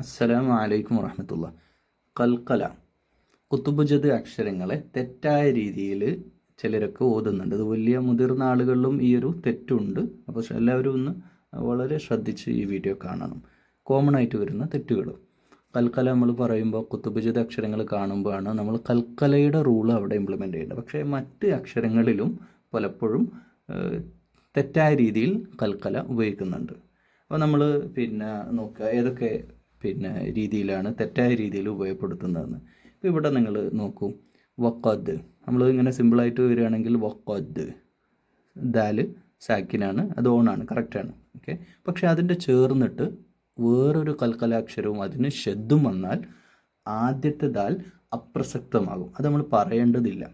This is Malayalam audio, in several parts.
അസ്സലാമു അലൈക്കും വറഹമത്തുള്ള കൽക്കല. കുത്തുബുജത് അക്ഷരങ്ങളെ തെറ്റായ രീതിയിൽ ചിലരൊക്കെ ഓതുന്നുണ്ട്. അത് വലിയ മുതിർന്ന ആളുകളിലും ഈ ഒരു തെറ്റുണ്ട്. അപ്പോൾ എല്ലാവരും ഒന്ന് വളരെ ശ്രദ്ധിച്ച് ഈ വീഡിയോ കാണണം. കോമൺ ആയിട്ട് വരുന്ന തെറ്റുകൾ കൽക്കല നമ്മൾ പറയുമ്പോൾ കുത്തുബുജത് അക്ഷരങ്ങൾ കാണുമ്പോഴാണ് നമ്മൾ കൽക്കലയുടെ റൂൾ അവിടെ ഇംപ്ലിമെന്റ് ചെയ്യേണ്ടത്. പക്ഷേ മറ്റ് അക്ഷരങ്ങളിലും പലപ്പോഴും തെറ്റായ രീതിയിൽ കൽക്കല ഉപയോഗിക്കുന്നുണ്ട്. അപ്പോൾ നമ്മൾ പിന്നെ നോക്കുക ഏതൊക്കെ പിന്നെ രീതിയിലാണ് തെറ്റായ രീതിയിൽ ഉപയോഗപ്പെടുത്തുന്നതെന്ന്. ഇപ്പോൾ ഇവിടെ നിങ്ങൾ നോക്കൂ. വക്കദ് നമ്മൾ ഇങ്ങനെ സിമ്പിളായിട്ട് വരികയാണെങ്കിൽ വക്കദ് ദാൽ സാക്കിനാണ് അത് ഓണാണ് കറക്റ്റാണ് ഓക്കെ പക്ഷേ അതിന്റെ ചേർന്നിട്ട് വേറൊരു കൽക്കലാക്ഷരവും അതിന് ഷെദ്ദും വന്നാൽ ആദ്യത്തെ ദാൽ അപ്രസക്തമാകും. അത് നമ്മൾ പറയേണ്ടതില്ല.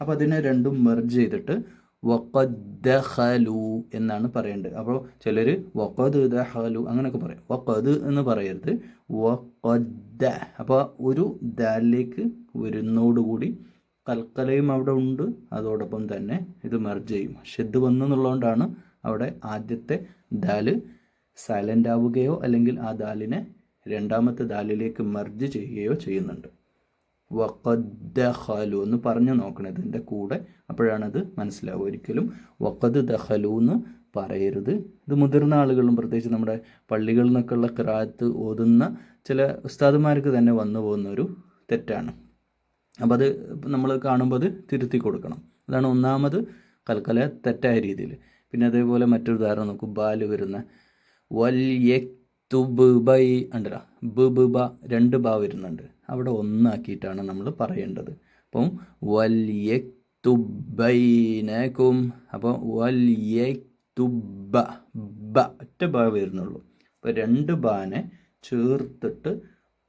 അപ്പോൾ അതിനെ രണ്ടും മെർജ് ചെയ്തിട്ട് വഖദ്ദഖലു എന്നാണ് പറയേണ്ടത്. അപ്പോൾ ചിലർ വഖദ് ദഹലു അങ്ങനെയൊക്കെ പറയും. വഖദ് എന്ന് പറയരുത്. വഖദ്ദ അപ്പോൾ ഒരു ദാലിലേക്ക് വരുന്നോടുകൂടി കൽക്കലയും അവിടെ ഉണ്ട്. അതോടൊപ്പം തന്നെ ഇത് മെർജ് ചെയ്യും. ഷെദ് വന്നു എന്നുള്ളതുകൊണ്ടാണ് അവിടെ ആദ്യത്തെ ദാൽ സൈലന്റ് ആവുകയോ അല്ലെങ്കിൽ ആ ദാലിനെ രണ്ടാമത്തെ ദാലിലേക്ക് മെർജ് ചെയ്യുകയോ ചെയ്യുന്നുണ്ട്. വഖദ് ദഹലു എന്ന് പറഞ്ഞു നോക്കണം ഇതിന്റെ കൂടെ. അപ്പോഴാണത് മനസ്സിലാവുക. ഒരിക്കലും വഖദ് ദഖലു എന്ന് പറയരുത്. ഇത് മുതിർന്ന ആളുകളും പ്രത്യേകിച്ച് നമ്മുടെ പള്ളികളിൽ നിന്നൊക്കെയുള്ള കിറാത്ത് ഓതുന്ന ചില ഉസ്താദുമാർക്ക് തന്നെ വന്നു പോകുന്ന ഒരു തെറ്റാണ്. അപ്പോൾ അത് നമ്മൾ കാണുമ്പോൾ അത് തിരുത്തി കൊടുക്കണം. അതാണ് ഒന്നാമത് കൽക്കല തെറ്റായ രീതിയിൽ പിന്നെ അതേപോലെ മറ്റൊരു ഉദാഹരണം നോക്കൂ. ബാൽ വരുന്ന വൽ യക്തുബ് ബൈ ഉണ്ടല്ല. ബ രണ്ട് ബ വരുന്നുണ്ട്. അവിടെ ഒന്നാക്കിയിട്ടാണ് നമ്മൾ പറയേണ്ടത്. അപ്പം വല്യക്തുബൈനക്കും അപ്പോൾ വല്യക്തുബ ബ ഒറ്റ ബ വരുന്നുള്ളൂ. അപ്പോൾ രണ്ട് ബാനെ ചേർത്തിട്ട്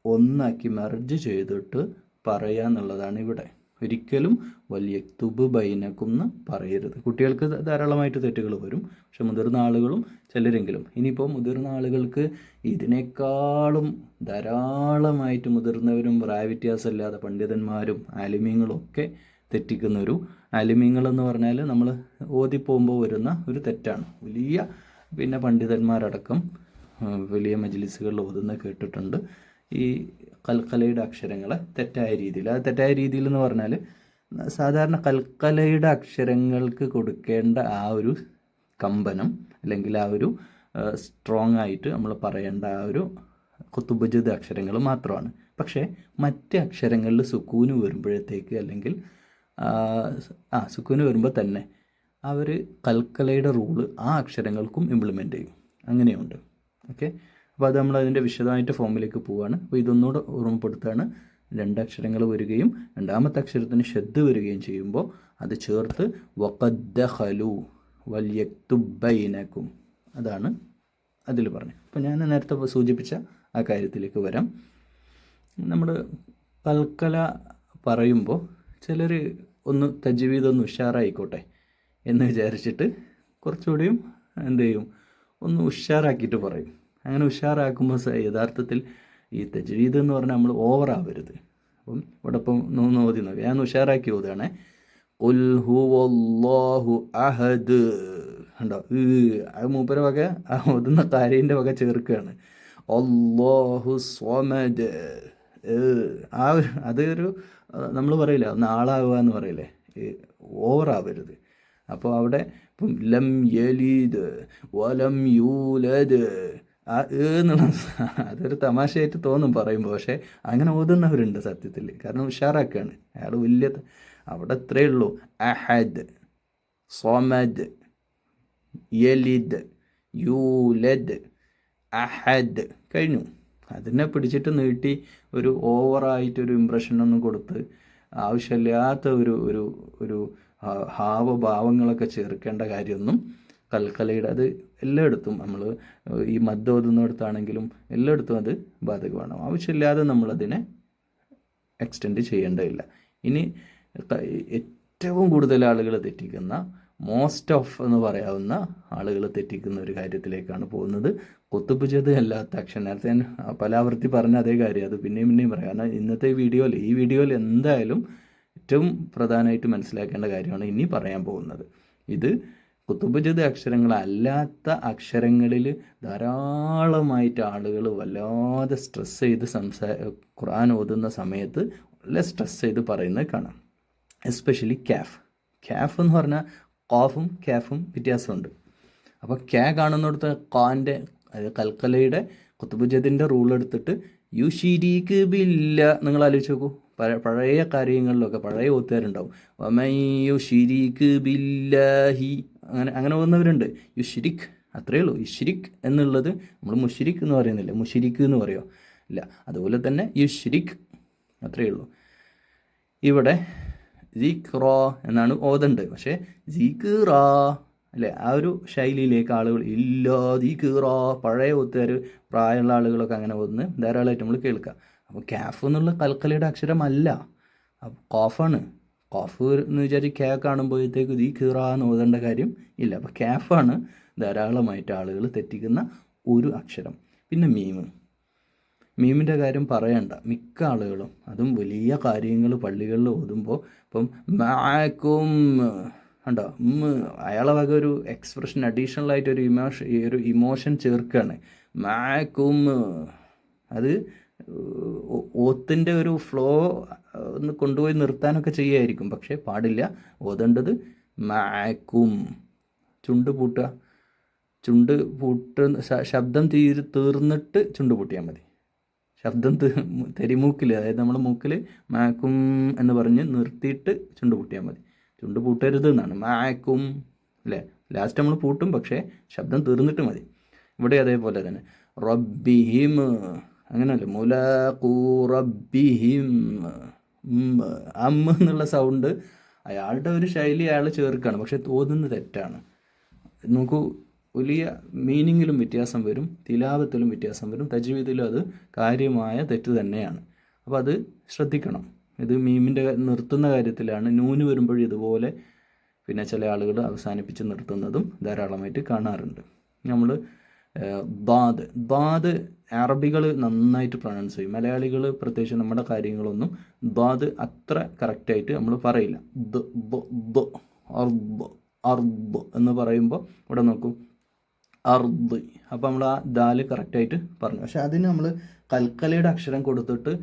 ഒന്നാക്കി മെർജ് ചെയ്തിട്ട് പറയുക എന്നുള്ളതാണ് ഇവിടെ. ഒരിക്കലും വലിയ തുബ് ബൈനക്കും എന്ന് പറയരുത്. കുട്ടികൾക്ക് ധാരാളമായിട്ട് തെറ്റുകൾ വരും. പക്ഷെ മുതിർന്ന ആളുകളും ചിലരെങ്കിലും. ഇനിയിപ്പോൾ മുതിർന്ന ആളുകൾക്ക് ഇതിനേക്കാളും ധാരാളമായിട്ട് മുതിർന്നവരും പ്രായവ്യത്യാസമില്ലാതെ പണ്ഡിതന്മാരും ആലിമ്യങ്ങളും ഒക്കെ തെറ്റിക്കുന്ന ഒരു ആലിമ്യങ്ങൾ എന്ന് പറഞ്ഞാൽ നമ്മൾ ഓതിപ്പോകുമ്പോൾ വരുന്ന ഒരു തെറ്റാണ്. വലിയ പിന്നെ പണ്ഡിതന്മാരടക്കം വലിയ മജ്ലിസുകളിൽ ഓതുന്ന കേട്ടിട്ടുണ്ട്. ഈ കൽക്കലയുടെ അക്ഷരങ്ങളെ തെറ്റായ രീതിയിൽ. അത് തെറ്റായ രീതിയിൽ എന്ന് പറഞ്ഞാൽ സാധാരണ കൽക്കലയുടെ അക്ഷരങ്ങൾക്ക് കൊടുക്കേണ്ട ആ ഒരു കമ്പനം അല്ലെങ്കിൽ ആ ഒരു സ്ട്രോങ് ആയിട്ട് നമ്മൾ പറയേണ്ട ആ ഒരു കുത്തുബുജത് അക്ഷരങ്ങൾ മാത്രമാണ്. പക്ഷേ മറ്റ് അക്ഷരങ്ങളിൽ സുക്കൂന് വരുമ്പോഴത്തേക്ക് അല്ലെങ്കിൽ ആ സുക്കൂന് വരുമ്പോൾ തന്നെ അവർ കൽക്കലയുടെ റൂൾ ആ അക്ഷരങ്ങൾക്കും ഇംപ്ലിമെന്റ് ചെയ്യും. അങ്ങനെയുണ്ട്. ഓക്കെ അപ്പോൾ അത് നമ്മൾ അതിന്റെ വിശദമായിട്ട് ഫോമിലേക്ക് പോവുകയാണ് അപ്പോൾ ഇതൊന്നുകൂടെ ഓർമ്മപ്പെടുത്താണ്. രണ്ടക്ഷരങ്ങൾ വരികയും രണ്ടാമത്തെ അക്ഷരത്തിന് ഷെദ് വരികയും ചെയ്യുമ്പോൾ അത് ചേർത്ത് വഖദ്ദ ഹലു വല്യക്തുബൈനക്കും അതാണ് അതിൽ പറഞ്ഞത്. അപ്പോൾ ഞാൻ നേരത്തെ സൂചിപ്പിച്ച ആ കാര്യത്തിലേക്ക് വരാം. നമ്മൾ കൽക്കല പറയുമ്പോൾ ചിലർ ഒന്ന് തജ്വീദ് ഉഷാറായിക്കോട്ടെ എന്ന് വിചാരിച്ചിട്ട് കുറച്ചുകൂടിയും എന്ത് ചെയ്യും? ഒന്ന് ഉഷാറാക്കിയിട്ട് പറയും. അങ്ങനെ ഉഷാറാക്കുമ്പോൾ യഥാർത്ഥത്തിൽ ഈ തജ്വീദ് എന്ന് പറഞ്ഞാൽ നമ്മൾ ഓവറാവരുത്. അപ്പം ഇവിടെ ഇപ്പം ഒന്ന് ഓതി നോക്കാം. ഞാൻ ഉഷാറാക്കി ഓതുകയാണേ. "ഖുൽ ഹുവല്ലാഹു അഹദ്. ഉണ്ടോ അത് മൂപ്പര വക ആ ഓതുന്ന കാര്യന്റെ വക ചേർക്കുകയാണ്. അല്ലാഹു സ്വമദ്. ആ അതൊരു നമ്മൾ പറയില്ല ഒന്ന് ആളാവുക എന്ന് പറയില്ലേ? ഓവറാവരുത്. അപ്പോൾ അവിടെ ഇപ്പം ലം യലീദ് വലം യൂലദ്. ആ എന്നുള്ള അതൊരു തമാശയായിട്ട് തോന്നും പറയുമ്പോൾ പക്ഷേ അങ്ങനെ ഓതുന്നവരുണ്ട് സത്യത്തിൽ. കാരണം ഉഷാറാക്കുകയാണ് അയാൾ വലിയ അവിടെ ഇത്രയേ ഉള്ളൂ. അഹദ് സോമദ് യലിദ് യൂലദ് അഹദ് കഴിഞ്ഞു. അതിനെ പിടിച്ചിട്ട് നീട്ടി ഒരു ഓവറായിട്ടൊരു ഇമ്പ്രഷനൊന്നും കൊടുത്ത് ആവശ്യമില്ലാത്ത ഒരു ഒരു ഒരു ഹാവഭാവങ്ങളൊക്കെ ചേർക്കേണ്ട കാര്യമൊന്നും കൽക്കലയുടെ അത് എല്ലായിടത്തും നമ്മൾ ഈ മദ്യം ഓതുന്നിടത്താണെങ്കിലും എല്ലായിടത്തും അത് ബാധകമാണ്. ആവശ്യമില്ലാതെ നമ്മളതിനെ എക്സ്റ്റെൻഡ് ചെയ്യേണ്ടതില്ല. ഇനി ഏറ്റവും കൂടുതൽ ആളുകൾ തെറ്റിക്കുന്ന മോസ്റ്റ് ഓഫ് എന്ന് പറയാവുന്ന ആളുകൾ തെറ്റിക്കുന്ന ഒരു കാര്യത്തിലേക്കാണ് പോകുന്നത്. കുത്തുബുജത് അല്ലാത്ത അക്ഷൻ നേരത്തെ ഞാൻ പലാവർത്തി പറഞ്ഞ അതേ കാര്യം. അത് പിന്നെയും പിന്നെയും പറയാം. കാരണം ഇന്നത്തെ വീഡിയോയിൽ ഈ വീഡിയോയിൽ എന്തായാലും ഏറ്റവും പ്രധാനമായിട്ട് മനസ്സിലാക്കേണ്ട കാര്യമാണ് ഇനി പറയാൻ പോകുന്നത്. ഇത് കുത്തുബുജത് അക്ഷരങ്ങളല്ലാത്ത അക്ഷരങ്ങളിൽ ധാരാളമായിട്ട് ആളുകൾ വല്ലാതെ സ്ട്രെസ് ചെയ്ത് സംസാ ഖുർആൻ ഓതുന്ന സമയത്ത് വളരെ സ്ട്രെസ് ചെയ്ത് പറയുന്നത് കാണാം. എസ്പെഷ്യലി ക്യാഫ് ക്യാഫ് എന്ന് പറഞ്ഞാൽ കോഫും ക്യാഫും വ്യത്യാസമുണ്ട്. അപ്പോൾ ക്യാ കാണുന്നിടത്ത് കാന്റെ അതായത് കൽക്കലയുടെ കുത്തുബുജതിന്റെ റൂൾ എടുത്തിട്ട് യു ഷിരീക്ക് ബില്ല നിങ്ങൾ ആലോചിച്ച് നോക്കൂ. പഴ പഴയ കാര്യങ്ങളിലൊക്കെ പഴയ ഒത്തുകാരുണ്ടാവും യു ഷിരീക്ക് ബില്ലാഹി അങ്ങനെ അങ്ങനെ പോകുന്നവരുണ്ട്. യു ഷിരിക് അത്രയേ ഉള്ളൂ. യുഷിരിക് എന്നുള്ളത് നമ്മൾ മുഷിരിഖ് എന്ന് പറയുന്നില്ല? മുഷിരിക്ക് എന്ന് പറയുമോ ഇല്ല. അതുപോലെ തന്നെ യുഷിരിഖ് അത്രയേ ഉള്ളൂ. ഇവിടെ റോ എന്നാണ് ഓതണ്ട് പക്ഷേ റ അല്ലേ? ആ ഒരു ശൈലിയിലേക്ക് ആളുകൾ ഇല്ല. റോ പഴയ ഒത്തുകാർ പ്രായമുള്ള ആളുകളൊക്കെ അങ്ങനെ പോകുന്നത് ധാരാളമായിട്ട് നമ്മൾ കേൾക്കുക. അപ്പോൾ ക്യാഫ് എന്നുള്ള കൽക്കലയുടെ അക്ഷരമല്ല. അപ്പോൾ കോഫാണ്. കോഫ് എന്ന് വിചാരിച്ച് കേ കാണുമ്പോഴത്തേക്ക് ഈ കീറ എന്ന് ഓതേണ്ട കാര്യം ഇല്ല. അപ്പോൾ കാഫാണ് ധാരാളമായിട്ട് ആളുകൾ തെറ്റിക്കുന്ന ഒരു അക്ഷരം. പിന്നെ മീമ് മീമിന്റെ കാര്യം പറയണ്ട. മിക്ക ആളുകളും അതും വലിയ കാര്യങ്ങൾ പള്ളികളിൽ ഓതുമ്പോൾ ഇപ്പം മാക്കും ഉണ്ടോ അയാളെ വക ഒരു എക്സ്പ്രഷൻ അഡീഷണൽ ആയിട്ട് ഒരു ഇമോഷൻ ഒരു ഇമോഷൻ ചേർക്കുകയാണ് മാക്കും അത് ഓത്തിന്റെ ഒരു ഫ്ലോ ഒന്ന് കൊണ്ടുപോയി നിർത്താനൊക്കെ ചെയ്യുമായിരിക്കും പക്ഷേ പാടില്ല. ഓതേണ്ടത് മാക്കും ചുണ്ട് പൂട്ടുക. ചുണ്ട് പൂട്ട ശബ്ദം തീർ തീർന്നിട്ട് ചുണ്ട് പൂട്ടിയാൽ മതി. ശബ്ദം തെരിമൂക്കിൽ അതായത് നമ്മൾ മൂക്കിൽ മാക്കും എന്ന് പറഞ്ഞ് നിർത്തിയിട്ട് ചുണ്ട് പൂട്ടിയാൽ മതി. ചുണ്ട് പൂട്ടരുത് എന്നാണ്. മാക്കും അല്ലേ? ലാസ്റ്റ് നമ്മൾ പൂട്ടും പക്ഷേ ശബ്ദം തീർന്നിട്ട് മതി. ഇവിടെ അതേപോലെ തന്നെ. റബ്ബിഹിം അങ്ങനെയല്ലേ? മുലാഖൂ റബ്ബിഹിം അമ്മ എന്നുള്ള സൗണ്ട് അയാളുടെ ഒരു ശൈലി അയാൾ ചേർക്കുകയാണ് പക്ഷെ തോന്നുന്നത് തെറ്റാണ്. നോക്കൂ വലിയ മീനിങ്ങിലും വ്യത്യാസം വരും തിലാപത്തിലും വ്യത്യാസം വരും. തജ്വീദിലും അത് കാര്യമായ തെറ്റ് തന്നെയാണ്. അപ്പോൾ അത് ശ്രദ്ധിക്കണം. ഇത് മീമിന്റെ നിർത്തുന്ന കാര്യത്തിലാണ്. നൂന് വരുമ്പോഴും ഇതുപോലെ പിന്നെ ചില ആളുകൾ അവസാനിപ്പിച്ച് നിർത്തുന്നതും ധാരാളമായിട്ട് കാണാറുണ്ട്. നമ്മൾ ദാദ്. ദാദ് അറബികൾ നന്നായിട്ട് പ്രൊണൗൺസ് ചെയ്യും. മലയാളികൾ പ്രത്യേകിച്ച് നമ്മുടെ കാര്യങ്ങളൊന്നും ദാദ് അത്ര കറക്റ്റായിട്ട് നമ്മൾ പറയില്ല. ദ അർബ് എന്ന് പറയുമ്പോൾ ഇവിടെ നോക്കും. അർദ്. അപ്പോൾ നമ്മൾ ആ ദാൽ കറക്റ്റായിട്ട് പറഞ്ഞു. പക്ഷെ അതിന് നമ്മൾ കൽക്കലയുടെ അക്ഷരം കൊടുത്തിട്ട്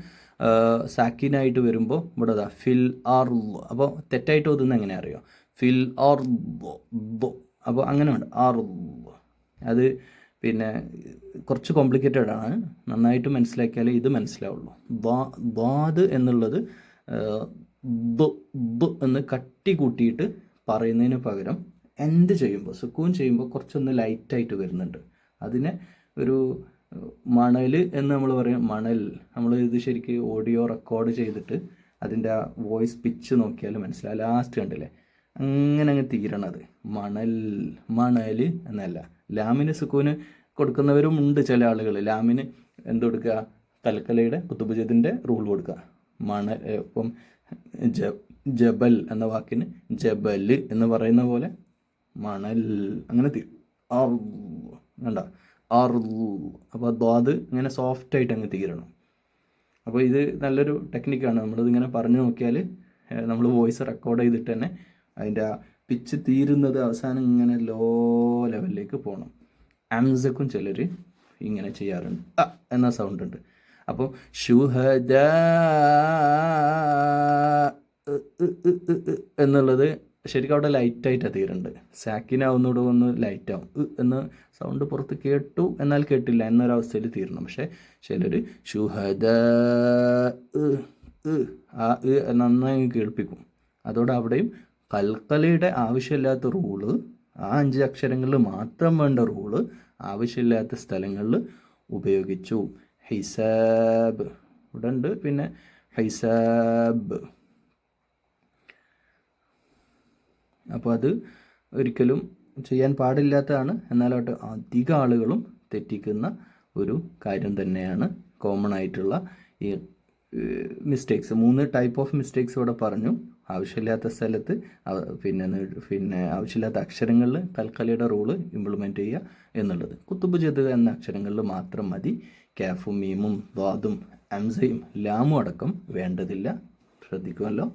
സാക്കിനായിട്ട് വരുമ്പോൾ ഇവിടെ അതാ ഫിൽ അർബ് അപ്പോൾ തെറ്റായിട്ട് ഓതുന്നത് എങ്ങനെ അറിയാം? ഫിൽ അർബ് അപ്പോൾ അങ്ങനെ ഉണ്ട് അർബ് അത് പിന്നെ കുറച്ച് കോംപ്ലിക്കേറ്റഡ് ആണ്. നന്നായിട്ട് മനസ്സിലാക്കിയാലേ ഇത് മനസ്സിലാവുള്ളൂ. ദ്വാദ് എന്നുള്ളത് എന്ന് കട്ടി കൂട്ടിയിട്ട് പറയുന്നതിന് പകരം എന്ത് ചെയ്യുമ്പോൾ സുക്കൂൻ ചെയ്യുമ്പോൾ കുറച്ചൊന്ന് ലൈറ്റായിട്ട് വരുന്നുണ്ട്. അതിനെ ഒരു മണൽ എന്ന് നമ്മൾ പറയും. മണൽ നമ്മൾ ഇത് ശരിക്കും ഓഡിയോ റെക്കോർഡ് ചെയ്തിട്ട് അതിന്റെ ആ വോയിസ് പിച്ച് നോക്കിയാൽ മനസ്സിലാവും. ലാസ്റ്റ് കണ്ടില്ലേ? അങ്ങനെ അങ്ങ് തീരണത്. മണൽ മണൽ എന്നല്ല. ലാമിന് സുക്കൂന് കൊടുക്കുന്നവരും ഉണ്ട് ചില ആളുകൾ. ലാമിന് എന്ത് കൊടുക്കുക? കൽക്കലയുടെ കുത്തുബുജത്തിന്റെ റൂൾ കൊടുക്കുക. മണ ഇപ്പം ജബൽ എന്ന വാക്കിന് ജബൽ എന്ന് പറയുന്ന പോലെ മണൽ. അങ്ങനെ വേണ്ട അർദു അപ്പോൾ ദ്വാദ് ഇങ്ങനെ സോഫ്റ്റ് ആയിട്ട് അങ്ങ് തീരണം. അപ്പോൾ ഇത് നല്ലൊരു ടെക്നിക്കാണ് നമ്മളിതിങ്ങനെ പറഞ്ഞു നോക്കിയാൽ നമ്മൾ വോയിസ് റെക്കോർഡ് ചെയ്തിട്ട് തന്നെ അതിന്റെ പിച്ച് തീരുന്നത് അവസാനം ഇങ്ങനെ ലോ ലെവലിലേക്ക് പോകണം ആംസക്കും ചിലർ ഇങ്ങനെ ചെയ്യാറുണ്ട്. അ എന്ന സൗണ്ട് ഉണ്ട്. അപ്പോൾ ഷുഹദ എന്നുള്ളത് ശരിക്കും അവിടെ ലൈറ്റായിട്ടാണ് തീരുന്നത് സാക്കിനാവുന്നതോടെ ഒന്ന് ലൈറ്റാവും എന്ന് സൗണ്ട് പുറത്ത് കേട്ടു എന്നാൽ കേട്ടില്ല എന്നൊരവസ്ഥയിൽ തീരണം. പക്ഷേ ചിലർ ഷുഹദ ആ നന്നായി കേൾപ്പിക്കും. അതോടെ അവിടെയും കൽക്കലയുടെ ആവശ്യമില്ലാത്ത റൂൾ ആ അഞ്ച് അക്ഷരങ്ങളിൽ മാത്രം വേണ്ട റൂൾ ആവശ്യമില്ലാത്ത സ്ഥലങ്ങളിൽ ഉപയോഗിച്ചു. ഹൈസാബ്. ഇവിടെ ഉണ്ട്. പിന്നെ ഹൈസാബ്. അപ്പോൾ അത് ഒരിക്കലും ചെയ്യാൻ പാടില്ലാത്തതാണ്. എന്നാലോട്ട് അധിക ആളുകളും തെറ്റിക്കുന്ന ഒരു കാര്യം തന്നെയാണ്. കോമൺ ആയിട്ടുള്ള ഈ മിസ്റ്റേക്സ് മൂന്ന് ടൈപ്പ് ഓഫ് മിസ്റ്റേക്സ് ഇവിടെ പറഞ്ഞു. ആവശ്യമില്ലാത്ത സ്ഥലത്ത് പിന്നെ പിന്നെ ആവശ്യമില്ലാത്ത അക്ഷരങ്ങളിൽ കൽക്കലയുടെ റൂൾ ഇംപ്ലിമെന്റ് ചെയ്യുക എന്നുള്ളത്. കുത്തുബ് ചെതുക എന്ന അക്ഷരങ്ങളിൽ മാത്രം മതി. കാഫും മീമും ദ്വാദും അംസയും ലാമും അടക്കം വേണ്ടതില്ല. ശ്രദ്ധിക്കുമല്ലോ?